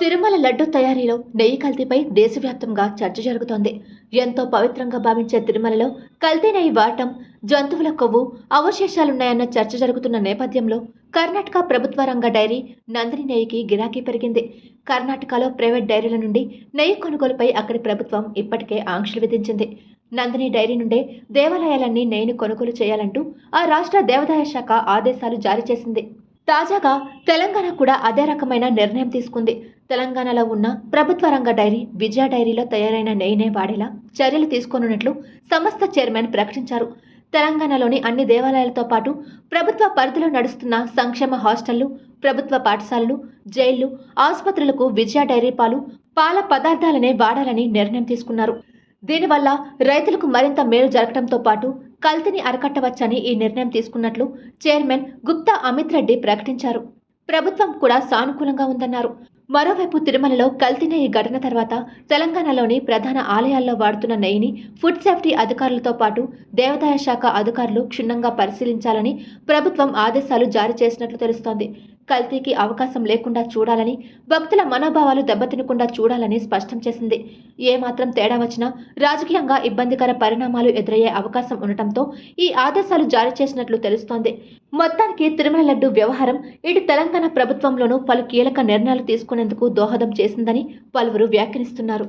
తిరుమల లడ్డు తయారీలో నెయ్యి కల్తీపై దేశవ్యాప్తంగా చర్చ జరుగుతోంది. ఎంతో పవిత్రంగా భావించే తిరుమలలో కల్తీ నెయ్యి వాడటం జంతువుల కొవ్వు అవశేషాలున్నాయన్న చర్చ జరుగుతున్న నేపథ్యంలో కర్ణాటక ప్రభుత్వ రంగ డైరీ నందిని నెయ్యికి గిరాకీ పెరిగింది. కర్ణాటకలో ప్రైవేట్ డైరీల నుండి నెయ్యి కొనుగోలుపై అక్కడి ప్రభుత్వం ఇప్పటికే ఆంక్షలు విధించింది. నందిని డైరీ నుండే దేవాలయాలన్నీ నేను కొనుగోలు చేయాలంటూ ఆ రాష్ట్ర దేవాదాయ శాఖ ఆదేశాలు జారీ చేసింది. తాజాగా తెలంగాణ కూడా అదే రకమైన నిర్ణయం తీసుకుంది. తెలంగాణలో ఉన్న ప్రభుత్వ రంగ డైరీ విజయ డైరీలో తయారైన నెయ్యినే వాడేలా చర్యలు తీసుకోనున్నట్లు సంస్థ చైర్మన్ ప్రకటించారు. తెలంగాణలోని అన్ని దేవాలయాలతో పాటు ప్రభుత్వ పరిధిలో నడుస్తున్న సంక్షేమ హాస్టళ్ళు ప్రభుత్వ పాఠశాలలు జైళ్ళు ఆసుపత్రులకు విజయ డైరీ పాలు పాల పదార్థాలనే వాడాలని నిర్ణయం తీసుకున్నారు. దీనివల్ల రైతులకు మరింత మేలు జరగడంతో పాటు కల్తీని అరికట్టవచ్చని ఈ నిర్ణయం తీసుకున్నట్లు చైర్మన్ గుప్తా అమిత్ రెడ్డి ప్రకటించారు. ప్రభుత్వం కూడా సానుకూలంగా ఉందన్నారు. మరోవైపు తిరుమలలో కల్తీ నెయ్యి ఘటన తర్వాత తెలంగాణలోని ప్రధాన ఆలయాల్లో వాడుతున్న నెయ్యిని ఫుడ్ సేఫ్టీ అధికారులతో పాటు దేవాదాయ శాఖ అధికారులు క్షుణ్ణంగా పరిశీలించాలని ప్రభుత్వం ఆదేశాలు జారీ చేసినట్లు తెలుస్తోంది. కల్తీకి అవకాశం లేకుండా చూడాలని భక్తుల మనోభావాలు దెబ్బతినకుండా చూడాలని స్పష్టం చేసింది. ఏమాత్రం తేడా వచ్చినా రాజకీయంగా ఇబ్బందికర పరిణామాలు ఎదురయ్యే అవకాశం ఉండటంతో ఈ ఆదేశాలు జారీ చేసినట్లు తెలుస్తోంది. మొత్తానికి తిరుమల లడ్డు వ్యవహారం ఇటు తెలంగాణ ప్రభుత్వంలోనూ పలు కీలక నిర్ణయాలు తీసుకునేందుకు దోహదం చేసిందని పలువురు వ్యాఖ్యానిస్తున్నారు.